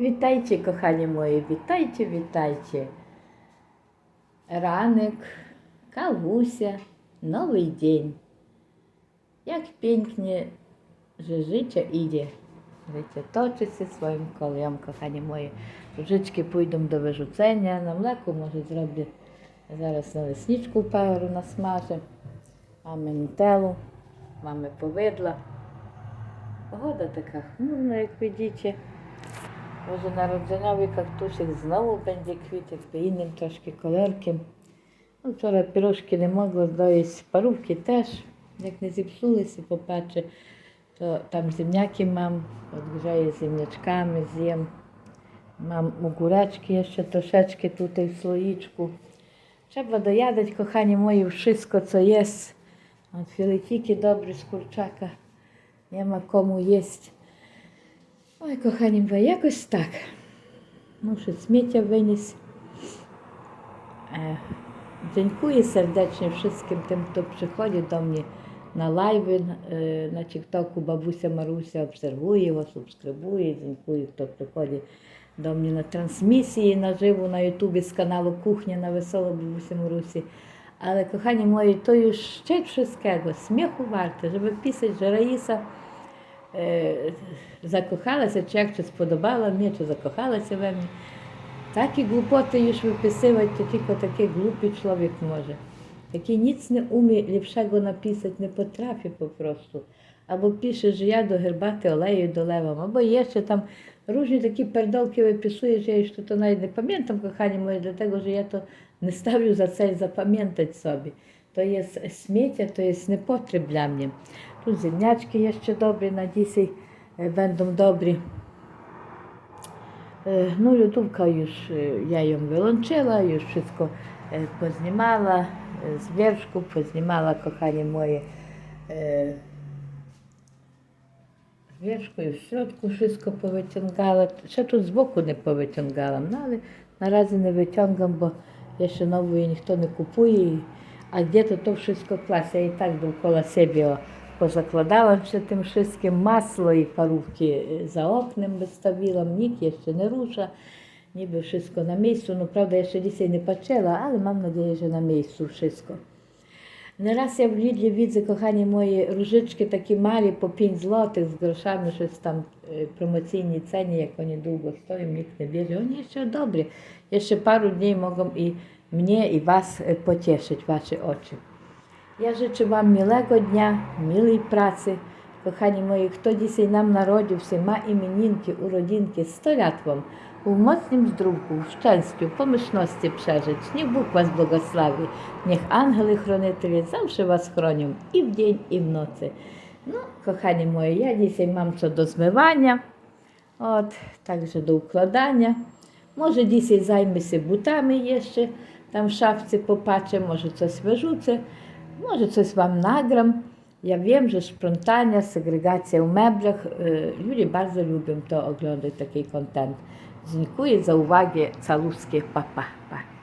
Witajcie, kochani moje, witajcie, witajcie. Ranek, kawusia, nowy dzień. Jak pięknie, że życie idzie. Życie toczy się swoim kolejom, kochani moje. Różyczki pójdą do wyrzucenia, na mleku może zrobię zaraz na leśniczku parу nasmażę. Mamy nutelu, mamy powidła. Pogoda taka chmurna, jak widzicie. Może narodzeniowy kaktusik znowu będzie kwitł jakby innym troszkę kolorkiem. No, wczoraj piróżki nie mogła dojeść, parówki też. Jak nie zepsuły się, popatrzę, to tam ziemniaki mam, odgrzeję ziemniaczkami, zjem. Mam ogóreczki jeszcze troszeczkę tutaj w słoiczku. Trzeba dojadać, kochani moi, wszystko co jest. Od fileciki dobre z kurczaka. Nie ma komu Oj, kochani mої, якось так. E, dziękuję serdecznie wszystkim tym, kto przychodzi do mnie na live, e, na TikToku. Babusia Marusia obserwuje, was subskrybuje. Dziękuję, kto przychodzi do mnie na transmisji na żywo на Ютубі з каналу Кухня на Весело Бабуся Марусі. Але, кохані мої, то ще wszystkiego, сміху варте, що Раїса е, закохалася, чи як чи сподобала мені, чи закохалася в мене. Такі глупоти już виписувати, то тільки такий глупий чоловік може. Який ніц не уміє ліпшого написати, не потрапить попросту. Або пише, що я до гербати олею долевам, або є ще там różne такі пердолки виписує, що я що то навіть не пам'ятам, кохані мої, для того, що я то не ставлю за це запам'ятати собі. То є сміття, то є непотріб для мене. Тут землячки є ще добрі, надійся, będą dobrzy. E, No lodówka już, e, ja ją wyłączyła, już wszystko e, poznimała, e, z wierzchu poznimała, kochanie moje, e, z wierzchu i w środku wszystko powyciągała, jeszcze tu z boku nie powyciągałam, no ale na razie nie wyciągam, bo jeszcze nowo jej nikt nie kupuje, a gdzie to to wszystko klas, ja i tak dookoła siebie o, pozakładałam przed tym wszystkim, masło i parówki e, za oknem wystawiłam, nikt jeszcze nie rusza, niby wszystko na miejscu, no prawda jeszcze dzisiaj nie patrzyła, ale mam nadzieję, że na miejscu wszystko. Nieraz ja w Lidlі widzę, kochani moje, różyczki takie mali po 5 zł z groszami, щось tam e, promocyjnej cenie, jak oni długo stoją, nikt nie bierze. Oni jeszcze dobre. Jeszcze paru dni mogą i mnie i Was e, pocieszyć, Wasze Ja życzę Wam miłego dnia, miłej pracy. Kochani moi, kto dzisiaj nam narodził ma imieninki, urodzinki, 100 lat Wam. U mocnym zdrówku, w szczęściu, pomyślności przeżyć. Niech Bóg Was błogosławi. Niech ангели-хранителі zawsze Was chronią i w dzień, i w nocy. No, kochani moi, ja dzisiaj mam co do zmywania, od, także do układania. Może dzisiaj zajmę się butami jeszcze, tam w szafce popatrzę, może coś wyrzucę, może coś Wam nagram. Ja wiem, że sprzątania, segregacja w meblach, y, ludzie bardzo lubią to oglądać, taki content. Dziękuję za uwagę, caluskie, pa, pa, pa.